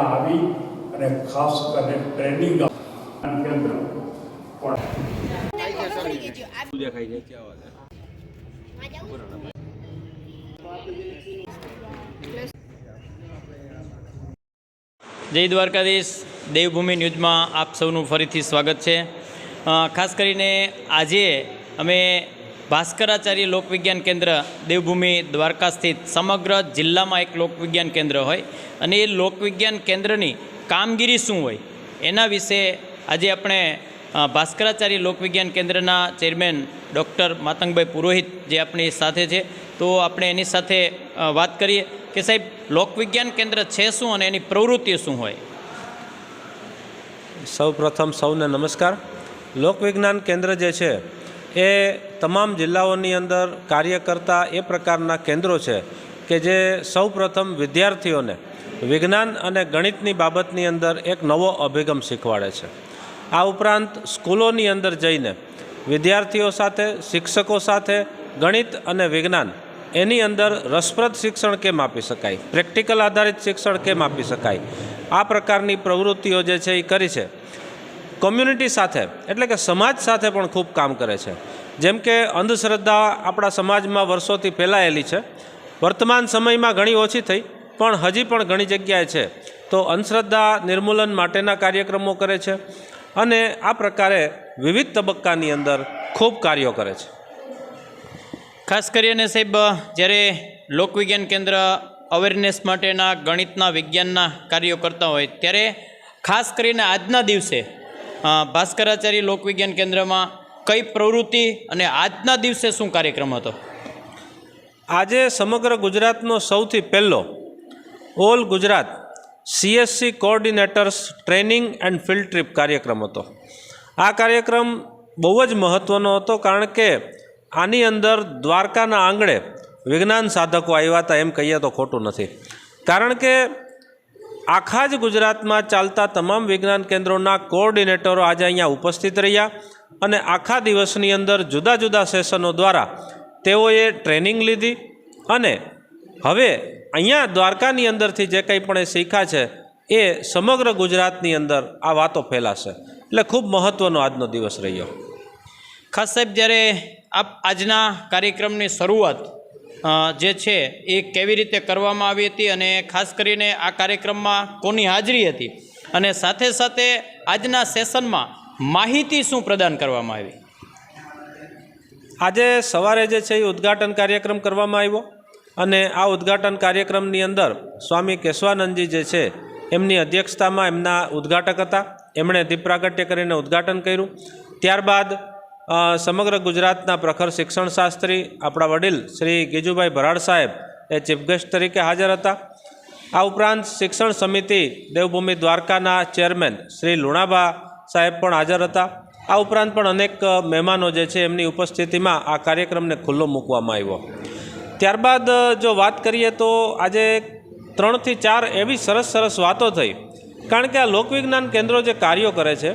આવી અને ખાસ કરીને ટ્રેનિંગ જય દ્વારકાધીશ. દેવભૂમિ ન્યૂઝમાં આપ સૌનું ફરીથી સ્વાગત છે. ખાસ કરીને આજે અમે ભાસ્કરાચાર્ય લોકવિજ્ઞાન કેન્દ્ર દેવભૂમિ દ્વારકા સ્થિત સમગ્ર જિલ્લામાં એક લોકવિજ્ઞાન કેન્દ્ર હોય અને એ લોકવિજ્ઞાન કેન્દ્રની કામગીરી શું હોય એના વિશે આજે આપણે ભાસ્કરાચાર્ય લોકવિજ્ઞાન કેન્દ્રના ચેરમેન ડૉક્ટર માતંગભાઈ પુરોહિત જે આપણી સાથે છે, તો આપણે એની સાથે વાત કરીએ કે સાહેબ, લોકવિજ્ઞાન કેન્દ્ર છે શું અને એની પ્રવૃત્તિ શું હોય? સૌ પ્રથમ સૌને નમસ્કાર. લોકવિજ્ઞાન કેન્દ્ર જે છે, એ તમામ જિલ્લાઓની અંદર કાર્ય કરતા એ પ્રકારના કેન્દ્રો છે કે જે સૌ પ્રથમ વિદ્યાર્થીઓને વિજ્ઞાન અને ગણિતની બાબતની અંદર એક નવો અભિગમ શીખવાડે છે. આ ઉપરાંત સ્કૂલોની અંદર જઈને વિદ્યાર્થીઓ સાથે, શિક્ષકો સાથે ગણિત અને વિજ્ઞાન એની અંદર રસપ્રદ શિક્ષણ કેમ આપી શકાય, પ્રેક્ટિકલ આધારિત શિક્ષણ કેમ આપી શકાય, આ પ્રકારની પ્રવૃત્તિઓ જે છે એ કરી છે. કોમ્યુનિટી સાથે, એટલે કે સમાજ સાથે પણ ખૂબ કામ કરે છે. જેમ કે અંધશ્રદ્ધા આપણા સમાજમાં વર્ષોથી ફેલાયેલી છે. વર્તમાન સમયમાં ઘણી ઓછી થઈ, પણ હજી પણ ઘણી જગ્યાએ છે. તો અંધશ્રદ્ધા નિર્મૂલન માટેના કાર્યક્રમો કરે છે અને આ પ્રકારે વિવિધ તબક્કાની અંદર ખૂબ કાર્યો કરે છે. ખાસ કરીને સાહેબ, જ્યારે લોકવિજ્ઞાન કેન્દ્ર અવેરનેસ માટેના ગણિતના વિજ્ઞાનના કાર્યો કરતા હોય, ત્યારે ખાસ કરીને આજના દિવસે ભાસ્કરાચાર્ય લોકવિજ્ઞાન કેન્દ્રમાં કઈ પ્રવૃત્તિ અને આજના દિવસે શું કાર્યક્રમ હતો? આજે સમગ્ર ગુજરાતનો સૌથી પહેલો all Gujarat CSC coordinators training and field trip કાર્યક્રમ હતો. આ કાર્યક્રમ બહુ જ મહત્ત્વનો હતો કારણ કે આની અંદર દ્વારકાના આંગણે વિજ્ઞાન સાધકો આવ્યા હતા એમ કહીએ તો ખોટું નથી. કારણ કે આખા જ ગુજરાતમાં ચાલતા તમામ વિજ્ઞાન કેન્દ્રોના કોઓર્ડિનેટરો આજે અહીંયા ઉપસ્થિત રહ્યા અને આખા દિવસની અંદર જુદા જુદા સેશનો દ્વારા તેઓએ ટ્રેનિંગ લીધી અને હવે અહીંયા દ્વારકાની અંદરથી જે કંઈ પણ એ શીખ્યા છે એ સમગ્ર ગુજરાતની અંદર આ વાતો ફેલાશે. એટલે ખૂબ મહત્ત્વનો આજનો દિવસ રહ્યો. ખાસ સાહેબ, જ્યારે આપ આજના કાર્યક્રમની શરૂઆત જે છે, એ કેવી રીતે કરવામાં આવી હતી અને ખાસ કરીને આ કાર્યક્રમમાં કોની હાજરી હતી? અને સાથે સાથે આજના સેશનમાં માહિતી શું પ્રદાન કરવામાં આવી? આજે સવારે જે છે એ ઉદ્ઘાટન કાર્યક્રમ કરવામાં આવ્યો અને આ ઉદ્ઘાટન કાર્યક્રમની અંદર સ્વામી કેશવાનંદજી જે છે, એમની અધ્યક્ષતામાં એમના ઉદ્ઘાટક હતા. એમણે દીપ પ્રાગટ્ય કરીને ઉદ્ઘાટન કર્યું. ત્યારબાદ સમગ્ર ગુજરાતના પ્રખર શિક્ષણશાસ્ત્રી આપણા વડીલ શ્રી ગીજુભાઈ ભરાડ સાહેબ એ ચીફ ગેસ્ટ તરીકે હાજર હતા. આ ઉપરાંત શિક્ષણ સમિતિ દેવભૂમિ દ્વારકાના ચેરમેન શ્રી લુણાભા સાહેબ પણ હાજર હતા. આ ઉપરાંત પણ અનેક મહેમાનો જે છે એમની ઉપસ્થિતિમાં આ કાર્યક્રમને ખુલ્લો મૂકવામાં આવ્યો. ત્યારબાદ જો વાત કરીએ તો આજે ત્રણથી ચાર એવી સરસ સરસ વાતો થઈ. કારણ કે આ લોકવિજ્ઞાન કેન્દ્રો જે કાર્યો કરે છે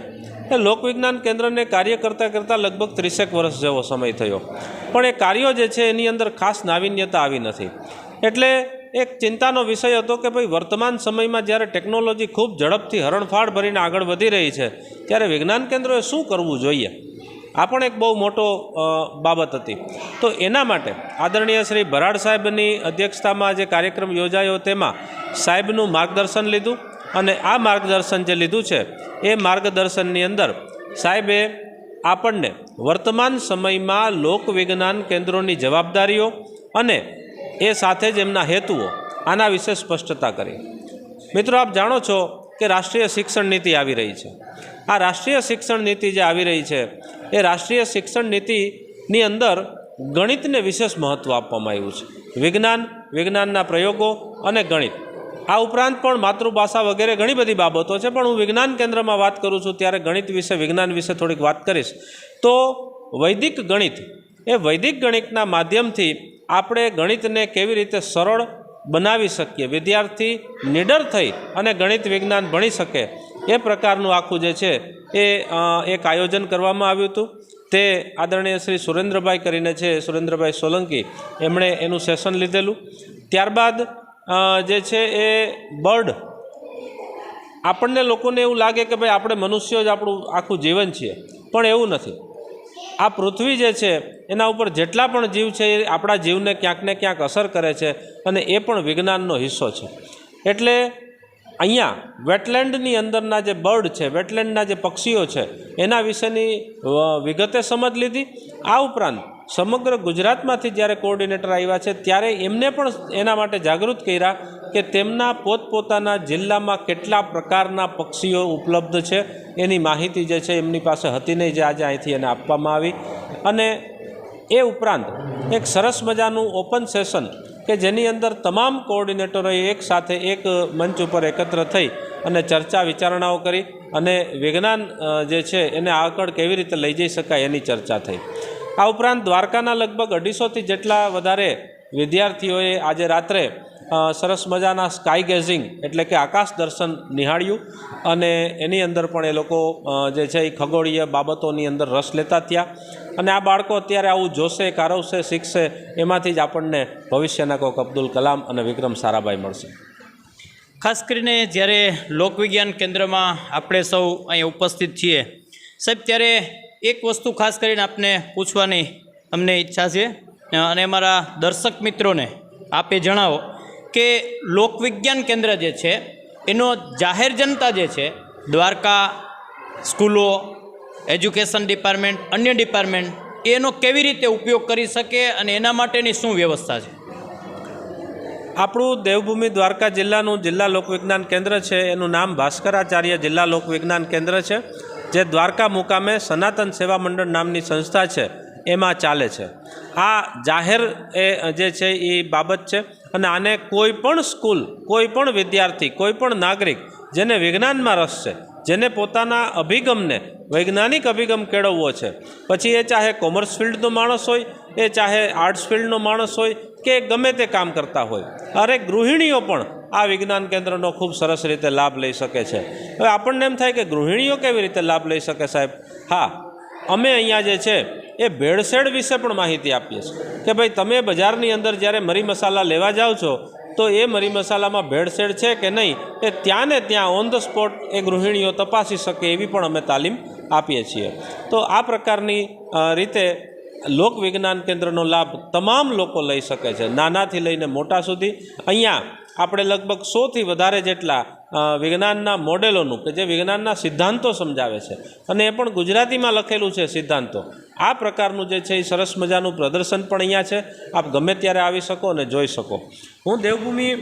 એ લોકવિજ્ઞાન કેન્દ્રને કાર્ય કરતાં કરતાં લગભગ ત્રીસેક વર્ષ જેવો સમય થયો. પણ એ કાર્યો જે છે એની અંદર ખાસ નાવીન્યતા આવી નથી. એટલે એક ચિંતાનો વિષય હતો કે ભાઈ વર્તમાન સમયમાં જ્યારે ટેકનોલોજી ખૂબ ઝડપથી હરણફાળ ભરીને આગળ વધી રહી છે, ત્યારે વિજ્ઞાન કેન્દ્રોએ શું કરવું જોઈએ? આ પણ એક બહુ મોટો બાબત હતી. તો એના માટે આદરણીય શ્રી ભરાડ સાહેબની અધ્યક્ષતામાં જે કાર્યક્રમ યોજાયો તેમાં સાહેબનું માર્ગદર્શન લીધું. અને આ માર્ગદર્શન જે લીધું છે, એ માર્ગદર્શનની અંદર સાહેબે આપણને વર્તમાન સમયમાં લોકવિજ્ઞાન કેન્દ્રોની જવાબદારીઓ અને એ સાથે જ એમના હેતુઓ આના વિશે સ્પષ્ટતા કરી. મિત્રો, આપ જાણો છો કે રાષ્ટ્રીય શિક્ષણ નીતિ આવી રહી છે. આ રાષ્ટ્રીય શિક્ષણ નીતિ જે આવી રહી છે, એ રાષ્ટ્રીય શિક્ષણ નીતિની અંદર ગણિતને વિશેષ મહત્ત્વ આપવામાં આવ્યું છે. વિજ્ઞાન, વિજ્ઞાનના પ્રયોગો અને ગણિત. આ ઉપરાંત પણ માતૃભાષા વગેરે ઘણી બધી બાબતો છે, પણ હું વિજ્ઞાન કેન્દ્રમાં વાત કરું છું ત્યારે ગણિત વિશે, વિજ્ઞાન વિશે થોડીક વાત કરીશ. તો વૈદિક ગણિત એ વૈદિક ગણિતના માધ્યમથી આપણે ગણિતને કેવી રીતે સરળ બનાવી શકીએ? વિદ્યાર્થી નિડર થઈ અને ગણિત વિજ્ઞાન ભણી શકે. એ પ્રકારનું આખું જે છે એ એક આયોજન કરવામાં આવ્યું હતું. તે આદરણીય શ્રી સુરેન્દ્રભાઈ કરીને છે, સુરેન્દ્રભાઈ સોલંકી. એમણે એનું સેશન લીધેલું. ત્યારબાદ જે છે એ બર્ડ. આપણને લોકોને એવું લાગે કે ભાઈ આપણે મનુષ્યો જ આપણું આખું જીવન છીએ, પણ એવું નથી. આ પૃથ્વી જે છે, એના ઉપર જેટલા પણ જીવ છે, એ આપણા જીવને ક્યાંક ને ક્યાંક અસર કરે છે અને એ પણ વિજ્ઞાનનો હિસ્સો છે. એટલે અહીંયા વેટલેન્ડની અંદરના જે બર્ડ છે, વેટલેન્ડના જે પક્ષીઓ છે, એના વિશેની વિગતે સમજ લીધી. આ ઉપરાંત સમગ્ર ગુજરાતમાંથી જ્યારે કોઓર્ડિનેટર આવ્યા છે, ત્યારે એમને પણ એના માટે જાગૃત કર્યા કે તેમના પોતપોતાના જિલ્લામાં કેટલા પ્રકારના પક્ષીઓ ઉપલબ્ધ છે. એની માહિતી જે છે, એમની પાસે હતી નહીં, જે આજે અહીંથી એને આપવામાં આવી. અને એ ઉપરાંત એક સરસ મજાનું ઓપન સેશન કે જેની અંદર તમામ કોઓર્ડિનેટરોએ એક સાથે એક મંચ ઉપર એકત્ર થઈ અને ચર્ચા વિચારણાઓ કરી અને વિજ્ઞાન જે છે, એને આગળ કેવી રીતે લઈ જઈ શકાય એની ચર્ચા થઈ. આ ઉપરાંત દ્વારકાના લગભગ અઢીસોથી જેટલા વધારે વિદ્યાર્થીઓએ આજે રાત્રે સરસ મજાના સ્કાય ગેઝિંગ એટલે કે આકાશ દર્શન નિહાળ્યું અને એની અંદર પણ એ લોકો જે છે એ ખગોળીય બાબતોની અંદર રસ લેતા થયા અને આ બાળકો અત્યારે આવું જોશે, કારવશે, શીખશે એમાંથી જ આપણને ભવિષ્યના કોક અબ્દુલ કલામ અને વિક્રમ સારાભાઈ મળશે. ખાસ કરીને જ્યારે લોકવિજ્ઞાન કેન્દ્રમાં આપણે સૌ અહીં ઉપસ્થિત છીએ, સાહેબ, ત્યારે એક વસ્તુ ખાસ કરીને આપને પૂછવાની અમને ઈચ્છા છે. અને અમારા દર્શક મિત્રોને આપે જણાવો કે લોકવિજ્ઞાન કેન્દ્ર જે છે, એનો જાહેર જનતા જે છે, દ્વારકા, સ્કૂલો, એજ્યુકેશન ડિપાર્ટમેન્ટ, અન્ય ડિપાર્ટમેન્ટ, એનો કેવી રીતે ઉપયોગ કરી શકે અને એના માટેની શું વ્યવસ્થા છે? આપણું દેવભૂમિ દ્વારકા જિલ્લાનું જિલ્લા લોકવિજ્ઞાન કેન્દ્ર છે, એનું નામ ભાસ્કરાચાર્ય જિલ્લા લોકવિજ્ઞાન કેન્દ્ર છે. જે દ્વારકા મુકામે સનાતન સેવા મંડળ નામની સંસ્થા છે, એમાં ચાલે છે. આ જાહેર એ જે છે એ બાબત છે અને આને કોઈ પણ સ્કૂલ, કોઈ પણ વિદ્યાર્થી, કોઈ પણ નાગરિક જેને વિજ્ઞાનમાં રસ છે, જેને પોતાના અભિગમને, વૈજ્ઞાનિક અભિગમ કેળવવો છે, પછી એ ચાહે કોમર્સ ફિલ્ડનો માણસ હોય, એ ચાહે આર્ટ્સ ફિલ્ડનો માણસ હોય કે ગમે તે કામ કરતા હોય, અરે ગૃહિણીઓ પણ આ વિજ્ઞાન કેન્દ્રનો ખૂબ સરસ રીતે લાભ લઈ શકે છે. હવે આપણને એમ થાય કે ગૃહિણીઓ કેવી રીતે લાભ લઈ શકે સાહેબ? હા, અમે અહીંયા જે છે, એ ભેળસેળ વિશે પણ માહિતી આપીએ છીએ કે ભાઈ તમે બજારની અંદર જ્યારે મરી મસાલા લેવા જાઓ છો, તો એ મરી મસાલામાં ભેળસેળ છે કે નહીં? એ ત્યાં ને ત્યાં ઓન ધ સ્પોટ એ ગૃહિણીઓ તપાસી શકે એવી પણ અમે તાલીમ આપીએ છીએ. તો આ પ્રકારની રીતે લોક વિજ્ઞાન કેન્દ્રનો લાભ તમામ લોકો લઈ શકે છે. નાનાથી લઈને મોટા સુધી. અહીંયા આપણે લગભગ સોથી વધારે જેટલા વિજ્ઞાનના મોડેલોનું કે જે વિજ્ઞાનના સિદ્ધાંતો સમજાવે છે. અને એ પણ ગુજરાતીમાં લખેલું છે સિદ્ધાંતો. આ પ્રકારનું જે છે એ સરસ મજાનું પ્રદર્શન પણ અહીંયા છે. આપ ગમે ત્યારે આવી શકો અને જોઈ શકો. હું દેવભૂમિ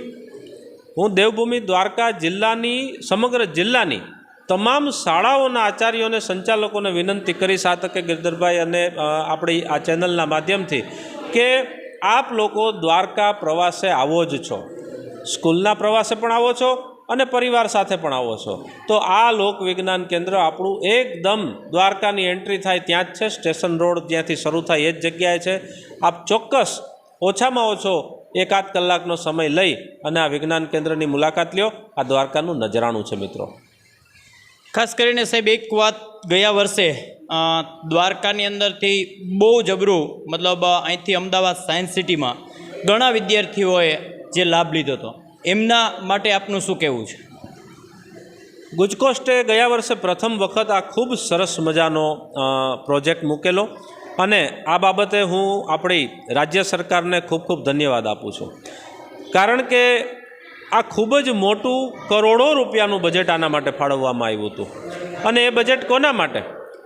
હું દેવભૂમિ દ્વારકા જિલ્લાની, સમગ્ર જિલ્લાની તમામ શાળાઓના આચાર્યોને સંચાલકોને વિનંતી કરી સાતકે ગિરધરભાઈ અને આપણી આ ચેનલના માધ્યમથી કે આપ લોકો દ્વારકા પ્રવાસે આવો જ છો. સ્કૂલના પ્રવાસે પણ આવો છો અને પરિવાર સાથે પણ આવો છો. તો આ લોક વિજ્ઞાન કેન્દ્ર આપણું એકદમ દ્વારકાની એન્ટ્રી થાય ત્યાં જ છે. સ્ટેશન રોડ જ્યાંથી શરૂ થાય એ જ જગ્યાએ છે. આપ ચોક્કસ ઓછામાં ઓછો એકાદ કલાકનો સમય લઈ અને આ વિજ્ઞાન કેન્દ્રની મુલાકાત લ્યો. આ દ્વારકાનું નજરાણું છે મિત્રો. ખાસ કરીને સાહેબ, એક વાત ગયા વર્ષે દ્વારકાની અંદરથી બહુ જબરું, મતલબ અહીંથી અમદાવાદ સાયન્સ સિટીમાં ઘણા વિદ્યાર્થીઓએ જે લાભ લીધો હતો. એમના માટે આપનું શું કહેવું છે? ગુજકોસ્ટે ગયા વર્ષે પ્રથમ વખત આ ખૂબ સરસ મજાનો પ્રોજેક્ટ મૂકેલો અને આ બાબતે હું આપણી રાજ્ય સરકારને ખૂબ ખૂબ ધન્યવાદ આપું છું. કારણ કે આ ખૂબ જ મોટું કરોડો રૂપિયાનું બજેટ આના માટે ફાળવવામાં આવ્યું હતું. અને એ બજેટ કોના માટે?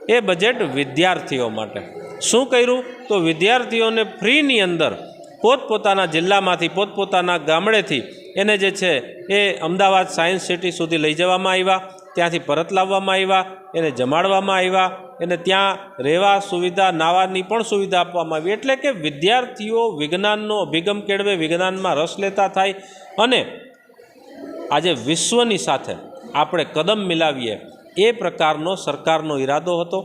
એ બજેટ વિદ્યાર્થીઓ માટે. શું કર્યું? તો વિદ્યાર્થીઓને ફ્રીની અંદર પોતપોતાના જિલ્લામાંથી, પોતપોતાના ગામડેથી એને જે છે એ અમદાવાદ સાયન્સ સિટી સુધી લઈ જવામાં આવ્યા, ત્યાંથી પરત લાવવામાં આવ્યા, એને જમાડવામાં આવ્યા, એને ત્યાં રહેવા સુવિધા, નાવાની પણ સુવિધા આપવામાં આવી. એટલે કે વિદ્યાર્થીઓ વિજ્ઞાનનો અભિગમ કેળવે, વિજ્ઞાનમાં રસ લેતા થાય અને આજે વિશ્વની સાથે આપણે કદમ મિલાવીએ એ પ્રકારનો સરકારનો ઈરાદો હતો.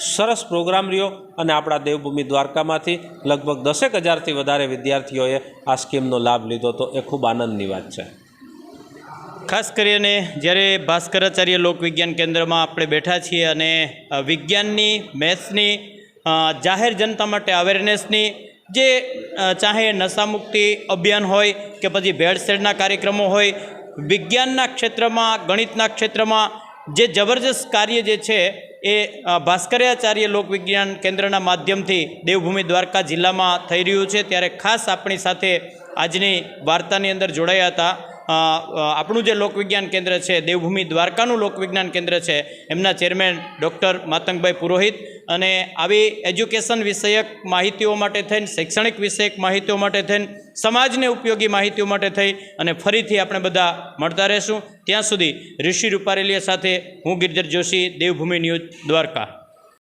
સરસ પ્રોગ્રામ રહ્યો અને આપણા દેવભૂમિ દ્વારકામાંથી લગભગ દસેક હજારથી વધારે વિદ્યાર્થીઓએ આ સ્કીમનો લાભ લીધો હતો એ ખૂબ આનંદની વાત છે. ખાસ કરીને જ્યારે ભાસ્કરાચાર્ય લોકવિજ્ઞાન કેન્દ્રમાં આપણે બેઠા છીએ અને વિજ્ઞાનની, મેથ્સની જાહેર જનતા માટે અવેરનેસની જે ચાહે નશામુક્તિ અભિયાન હોય કે પછી ભેળસેળના કાર્યક્રમો હોય, વિજ્ઞાનના ક્ષેત્રમાં, ગણિતના ક્ષેત્રમાં જે જબરજસ્ત કાર્ય જે છે એ ભાસ્કરાચાર્ય લોકવિજ્ઞાન કેન્દ્રના માધ્યમથી દેવભૂમિ દ્વારકા જિલ્લામાં થઈ રહ્યું છે. ત્યારે ખાસ આપણી સાથે આજની વાર્તાની અંદર જોડાયા હતા. આપણું જે લોકવિજ્ઞાન કેન્દ્ર છે, દેવભૂમિ દ્વારકાનું લોકવિજ્ઞાન કેન્દ્ર છે, એમના ચેરમેન ડૉક્ટર માતંગભાઈ પુરોહિત અને આવી એજ્યુકેશન વિષયક માહિતીઓ માટે થઈને, શૈક્ષણિક વિષયક માહિતીઓ માટે થઈને, સમાજને ઉપયોગી માહિતીઓ માટે થઈ અને ફરીથી આપણે બધા મળતા રહેશું. ત્યાં સુધી ઋષિ રૂપારેલીએ સાથે હું ગિરધર જોશી, દેવભૂમિ ન્યૂઝ દ્વારકા.